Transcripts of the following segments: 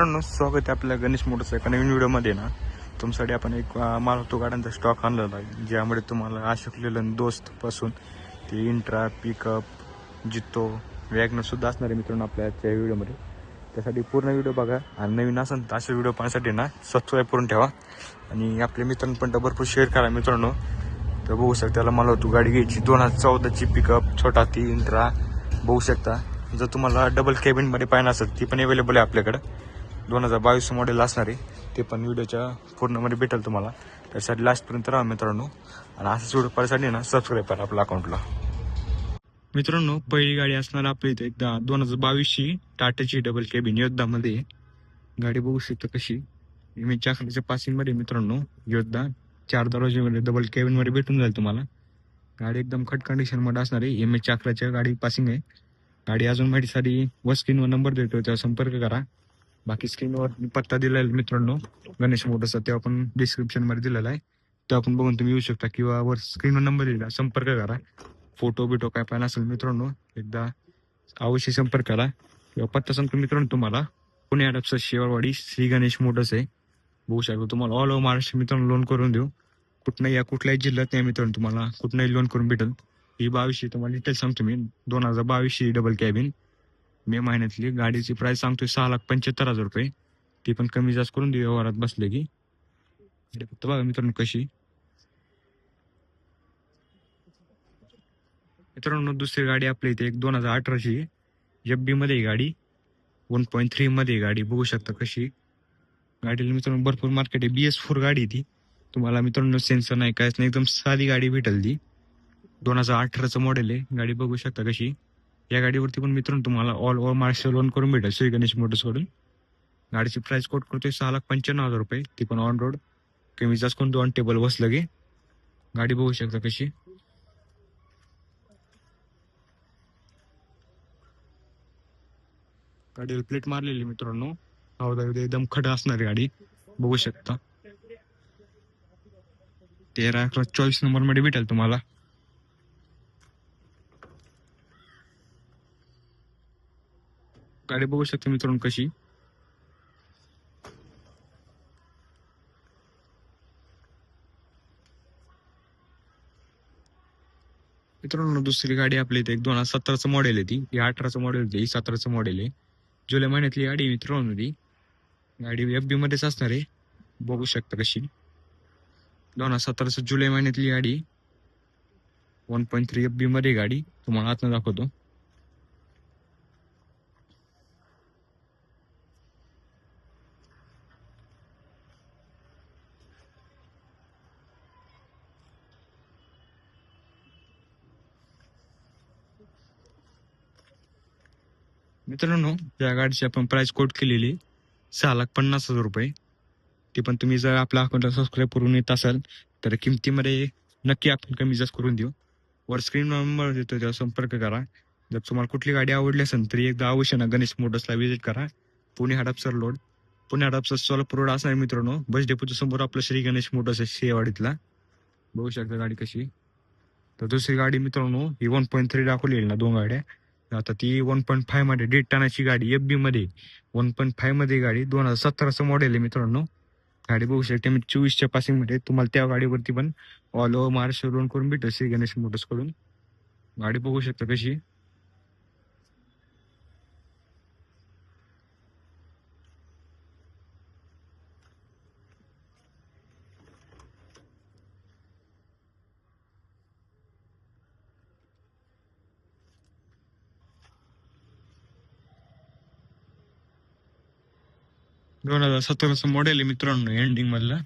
मित्रांनो स्वागत आहे आपल्या गणेश मोटरसायकल एका नवीन व्हिडिओमध्ये ना. तुमच्यासाठी आपण एक अं, गाड्यांचा स्टॉक आणलेला आहे ज्यामुळे तुम्हाला अशोक लेलन दोस्तपासून ते इंट्रा पिकअप जितो वॅगनरसुद्धा असणार आहे मित्रांनो आपल्या आजच्या व्हिडिओमध्ये. त्यासाठी पूर्ण व्हिडिओ बघा आणि नवीन असेल तर असे व्हिडिओ पाहण्यासाठी ना सबस्क्राईब करून ठेवा. आणि आपल्या मित्रांनो पण भरपूर शेअर करा मित्रांनो. तर बघू शकता त्याला मला गाडी घ्यायची दोन हजार चौदाची पिकअप छोटा ती इंट्रा बघू शकता. जर तुम्हाला डबल केबिनमध्ये पाहिजे असेल ती पण अवेलेबल आहे आपल्याकडं. दोन हजार बावीस मॉडेल असणार आहे ते पण व्हिडिओच्या पूर्णमध्ये भेटेल तुम्हाला. त्यासाठी लास्टपर्यंत राहा मित्रांनो. आणि असंच व्हिडिओ पाहण्यासाठी ना सबस्क्राईब करा आपल्या अकाउंटला मित्रांनो पहिली गाडी असणार आपल्या इथे एकदा दोन हजार बावीसची टाटाची डबल केबिन योद्धामध्ये. गाडी बघू शकतो कशी. मी चाकरीच्या पासिंगमध्ये मित्रांनो योद्धा चार दरवाजेमध्ये डबल केबिनमध्ये भेटून जाईल तुम्हाला. गाडी एकदम खट कंडिशनमध्ये असणार आहे एम एच चाकराच्या गाडी पासिंग आहे. गाडी अजून माहितीसाठी व स्क्रीनवर नंबर देतो त्यावर संपर्क करा. बाकी स्क्रीनवर पत्ता दिलेला आहे मित्रांनो. गणेश मोटरचा ते आपण डिस्क्रिप्शनमध्ये दिलेला आहे. तेव्हा आपण बघून तुम्ही येऊ शकता किंवा वर स्क्रीनवर नंबर दिला संपर्क करा. फोटो बिटो काय पाहिजे असेल मित्रांनो एकदा अवश्य संपर्क करा. किंवा पत्ता सांगतो मित्रांनो तुम्हाला पुणे अडपचा शेवाळवाडी श्री गणेश मोटर्स आहे. बघू शकतो तुम्हाला ऑल ओव्हर महाराष्ट्र मित्रांनो लोन करून देऊ. कुठनं या कुठल्याही जिल्ह्यात नाही मित्रांनो तुम्हाला कुठनंही लोन करून भेटेल. ही बावीसशे तुम्हाला डिटेल सांगतो मी. दोन हजार बावीसशे डबल कॅबिन मे महिन्यातली गाडीची प्राइस सांगतोय सहा लाख पंच्याहत्तर हजार रुपये. ती पण कमी जास्त करून देऊ व्यवहारात बसले की. फक्त बघा मित्रांनो कशी. मित्रांनो दुसरी गाडी आपल्या इथे एक दोन हजार अठराची एफ बी मध्ये गाडी. वन पॉईंट थ्री मध्ये गाडी. बघू शकता कशी. गाडीला मित्रांनो भरपूर मार्केट आहे. बी एस फोर गाडी आहे ती. तुम्हाला मित्रांनो सेन्सर नाही कायच नाही. एकदम साधी गाडी भेटेल ती. दोन हजार अठराचं मॉडेल आहे. गाडी बघू शकता कशी. या गाडीवरती पण मित्रांनो तुम्हाला ऑल ओव्हर महाराष्ट्र लोन करून भेटेल. श्री गणेश मोटर्सकडून गाडीची प्राइस कोट करतोय सहा लाख पंच्याण्णव हजार रुपये. ती पण ऑन रोड कमी जास्त करून दोन टेबल बसलं गे गाडी बघू शकता कशी. गाडीला प्लेट मारलेली मित्रांनो. एकदम खड असणारी गाडी. बघू शकता. तेरा अकरा चोवीस नंबरमध्ये भेटेल तुम्हाला. गाडी बघू शकता मित्रांनो कशी. मित्रांनो दुसरी गाडी आपली इथे एक दोन हजार सतराचं मॉडेल आहे ती. ही अठराचं मॉडेल होती ही सतराचं मॉडेल आहे. जुलै महिन्यातली गाडी मित्रांनो ती. गाडी एफ बी मध्येच असणार आहे. बघू शकता कशी. दोन हजार सतराचं जुलै महिन्यातली गाडी. One point three F B मध्ये गाडी. तुम्हाला आतनं दाखवतो. मित्रांनो या गाडीची आपण प्राइस कोट केलेली सहा लाख पन्नास हजार रुपये. ती पण तुम्ही जर आपल्या अकाउंटला सबस्क्राईब करून येत असाल तर किमतीमध्ये नक्की आपण कमी जास्त करून देऊ. वर स्क्रीन नंबर देतो त्यावर संपर्क करा. जर तुम्हाला कुठली गाडी आवडली असेल तरी एकदा अवश्य ना गणेश मोटर्सला व्हिजिट करा. पुणे हडपसर रोड पुणे हडपसर सोलापूर रोड असणार मित्रांनो. बस डेपोच्या समोर आपलं श्री गणेश मोटर्स आहे शेवाडीतला. बघू शकता गाडी कशी. तर दुसरी गाडी मित्रांनो ही वन पॉईंट थ्री दाखवलेली ना दोन गाड्या. आता ती वन पॉईंट फायमध्ये दीड टनाची गाडी एफ बी मध्ये वन पॉईंट फायमध्ये गाडी दोन हजार सतराचं मॉडेल आहे मित्रांनो. गाडी बघू शकते मी चोवीसच्या पासिंगमध्ये तुम्हाला त्या गाडीवरती पण ऑल ओव्हर महाराष्ट्र लोन करून भेटेल श्री गणेश मोटर्सकडून. गाडी बघू शकता कशी दोन हजार सतराचं मॉडेल आहे मित्रांनो एंडिंग मधला.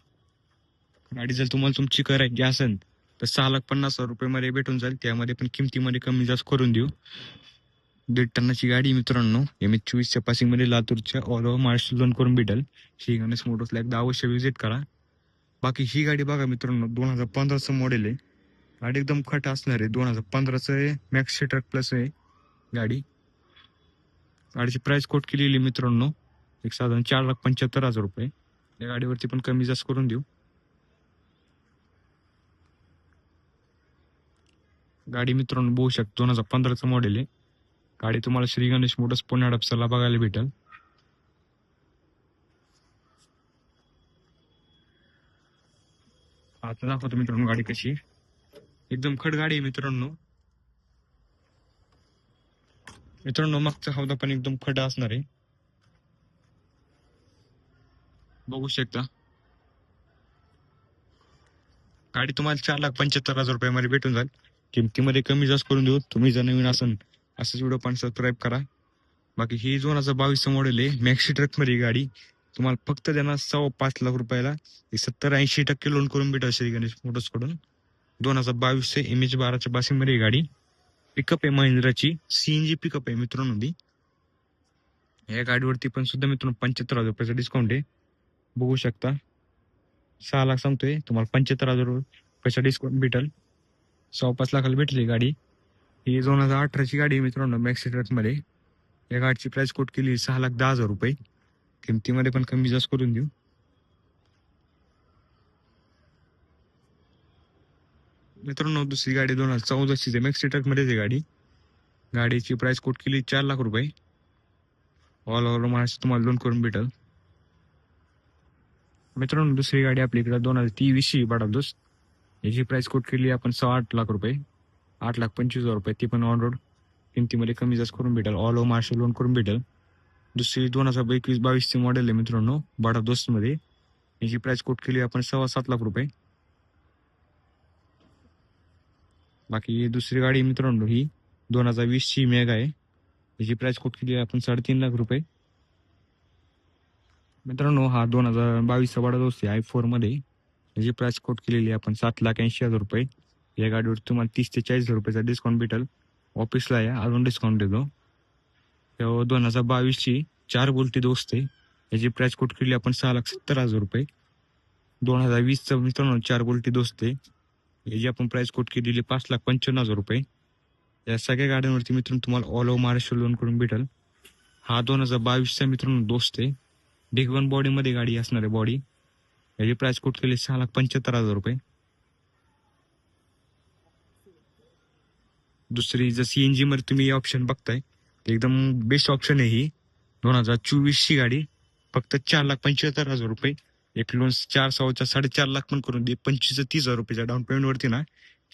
गाडी जर तुम्हाला तुमची करायची असेल तर सहा लाख पन्नास हजार रुपये मध्ये भेटून जाईल. त्यामध्ये पण किमतीमध्ये कमी जास्त करून देऊ. दीड टनाची गाडी मित्रांनो. एम एच चोवीसच्या पासिंगमध्ये लातूरच्या ऑल ओव्हर महाराष्ट्र लोन करून भेटेल. श्री गणेश मोटर्सला एकदा अवश्य विजिट करा. बाकी ही गाडी बघा मित्रांनो दोन हजार पंधराचं मॉडेल आहे. गाडी एकदम खट असणार आहे. दोन हजार पंधराचं आहे मॅक्स ट्रक प्लस आहे. गाडी. गाडीची प्राईस कोट केलेली आहे मित्रांनो. एक साधारण चार लाख पंच्याहत्तर हजार रुपये. या गाडीवरती पण कमी जास्त करून देऊ. गाडी मित्रांनो बघू शकतो दोन हजार पंधराचं मॉडेल आहे. गाडी तुम्हाला श्री गणेश मोटर्स पुणे हडपसरला बघायला भेटेल. आता दाखवतो मित्रांनो गाडी कशी एकदम खड गाडी आहे मित्रांनो. मित्रांनो मागचा हौदा पण एकदम खड असणार आहे. बघू शकता. गाडी तुम्हाला चार लाख पंच्याहत्तर हजार रुपयामध्ये भेटून जाईल. किमतीमध्ये कमी जास्त करून देऊ. तुम्ही जर नवीन असन असंच व्हिडिओ पण सबस्क्राईब करा. बाकी ही दोन हजार बावीसचं मॉडेल आहे मॅक्सी ट्रकमध्ये गाडी. तुम्हाला फक्त देणार सव्वा पाच लाख रुपयाला. सत्तर ऐंशी टक्के लोन करून भेटा श्री गणेश मोटर्सकडून. दोन हजार बावीस ते एम एच बाराच्या बासीमध्ये मध्ये गाडी. पिकअप आहे महिंद्राची. सीएनजी पिकअप आहे मित्रांनो ती. या गाडीवरती पण सुद्धा मित्रांनो पंच्याहत्तर हजार रुपयाचा डिस्काउंट आहे. बघू शकता. सहा लाख सांगतोय. तुम्हाला पंच्याहत्तर हजार रुपयाचा डिस्काउंट भेटेल? सव्वा पाच लाखाला भेटली गाडी. ही दोन हजार अठराची गाडी आहे मित्रांनो मॅक्सी ट्रकमध्ये या गाडीची प्राईस कोट केली सहा लाख दहा हजार रुपये. किमतीमध्ये पण कमी जास्त करून देऊ. मित्रांनो दुसरी गाडी दोन हजार चौदाची आहे. मॅक्सी ट्रकमध्येच आहे गाडी. गाडीची प्राईस कोट केली चार लाख रुपये. ऑल ओव्हर महाराष्ट्र तुम्हाला लोन करून भेटेल. मित्रांनो दुसरी गाडी आपल्याकडे दोन हजार तेवीस ही बडादोस याची प्राइस कोट केली आपण सहा आठ लाख रुपये. आठ लाख पंचवीस हजार रुपये ती पण ऑन रोड किमतीमध्ये कमी जास्त करून भेटेल. ऑल ओव्हर मार्शल लोन करून भेटेल. दुसरी दोन हजार एकवीस बावीसची मॉडेल आहे मित्रांनो बडादोसमध्ये याची प्राइस कोट केली आपण सव्वा सात लाख रुपये. बाकी दुसरी गाडी मित्रांनो ही दोन हजार वीसची मेगा आहे. याची प्राइस कोट केली आपण साडेतीन लाख रुपये. मित्रांनो हा दोन हजार बावीसचा बडा दोस्त आहे आय फोरमध्ये. याची प्राइस कोट केलेली आहे आपण सात लाख ऐंशी हजार रुपये. या गाडीवर तुम्हाला तीस ते चाळीस हजार रुपयाचा डिस्काउंट भेटेल. ऑफिसला या अजून डिस्काउंट देतो. तेव्हा दोन हजार बावीसची चार बोलती दोस्त आहे. याची प्राइस कोट केली आपण सहा लाख सत्तर हजार रुपये. दोन हजार वीसचं मित्रांनो चार गोलटी दोस्त आहे. याची आपण प्राइस कोट केलेली पाच लाख पंच्याण्णव हजार रुपये. या सगळ्या गाड्यांवरती मित्रांनो तुम्हाला ऑल ओव्हर महाराष्ट्र लोन करून भेटेल. हा दोन हजार बावीसचा मित्रांनो दोस्त आहे. डिगवन बॉडीमध्ये गाडी असणार आहे बॉडी याची प्राइस कोट केली? सहा लाख पंच्याहत्तर हजार रुपये. दुसरी जर एनमध्ये तुम्ही ऑप्शन बघताय एकदम बेस्ट ऑप्शन आहे ही. दोन हजार चोवीसची गाडी फक्त चार लाख पंच्याहत्तर हजार रुपये. एक लोन चार सहाच्या साडेचार लाख पण करून दे पंचवीस तीस हजार रुपयाच्या डाऊन पेमेंटवरती ना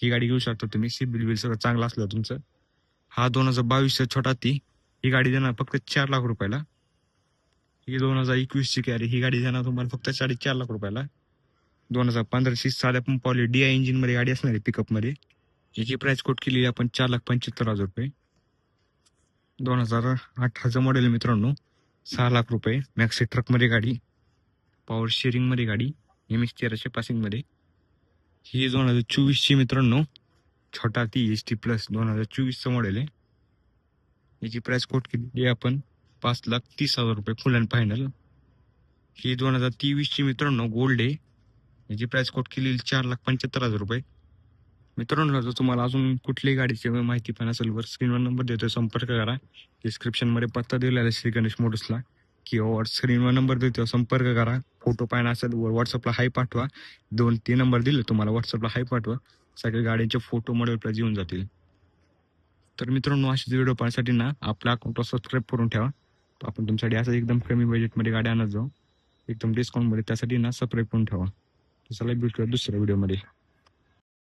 ही गाडी घेऊ शकता तुम्ही. सिबिल बिल सगळं चांगलं असलं तुमचं. हा दोन हजार बावीसचा छोटा ती ही गाडी देणार फक्त चार लाख रुपयाला. ही दोन हजार एकवीस ची कॅरी ही गाडी देणार तुम्हाला फक्त साडेचार लाख रुपयाला. दोन हजार पंधराची साध्या पंपावली डी आय इंजिनमध्ये गाडी असणार आहे पिकअपमध्ये. याची प्राइस कोट केली आपण चार लाख पंच्याहत्तर हजार रुपये. दोन हजार अठराचं मॉडेल मित्रांनो सहा लाख रुपये. मॅक्सी ट्रकमध्ये गाडी पॉवर शेअरिंगमध्ये गाडी एम एस तेराशे पासिंगमध्ये. ही दोन हजार चोवीसची मित्रांनो छोटा ती एस टी प्लस दोन हजार चोवीसचं मॉडेल आहे. याची प्राइस कोट केली आपण पाच लाख तीस हजार रुपये फुल अँड फायनल ही दोन हजार तेवीसची मित्रांनो गोल्ड आहे. याची प्राईस कोट केलेली चार लाख पंच्याहत्तर हजार रुपये. मित्रांनो जर तुम्हाला अजून कुठल्याही गाडीची माहिती पण असेल वर स्क्रीनवर नंबर देतो संपर्क करा. डिस्क्रिप्शनमध्ये पत्ता दिलेला आहे श्री गणेश मोटर्सला किंवा स्क्रीनवर नंबर देतो संपर्क करा. फोटो पाहिजे असेल व्हॉट्सअपला हाय पाठवा. दोन तीन नंबर दिले तुम्हाला व्हॉट्सअपला हाय पाठवा. सगळ्या गाड्यांचे फोटो मॉडेल प्राईज येऊन जातील. तर मित्रांनो असेच व्हिडिओ पाहण्यासाठी ना आपला अकाउंटला सबस्क्राईब करून ठेवा. आपण तुमच्यासाठी असं एकदम कमी बजेटमध्ये गाडी आणत जाऊ. एकदम डिस्काउंटमध्ये त्यासाठी ना सबस्क्राईब करून ठेवा. चला भेटूया दुसऱ्या व्हिडिओमध्ये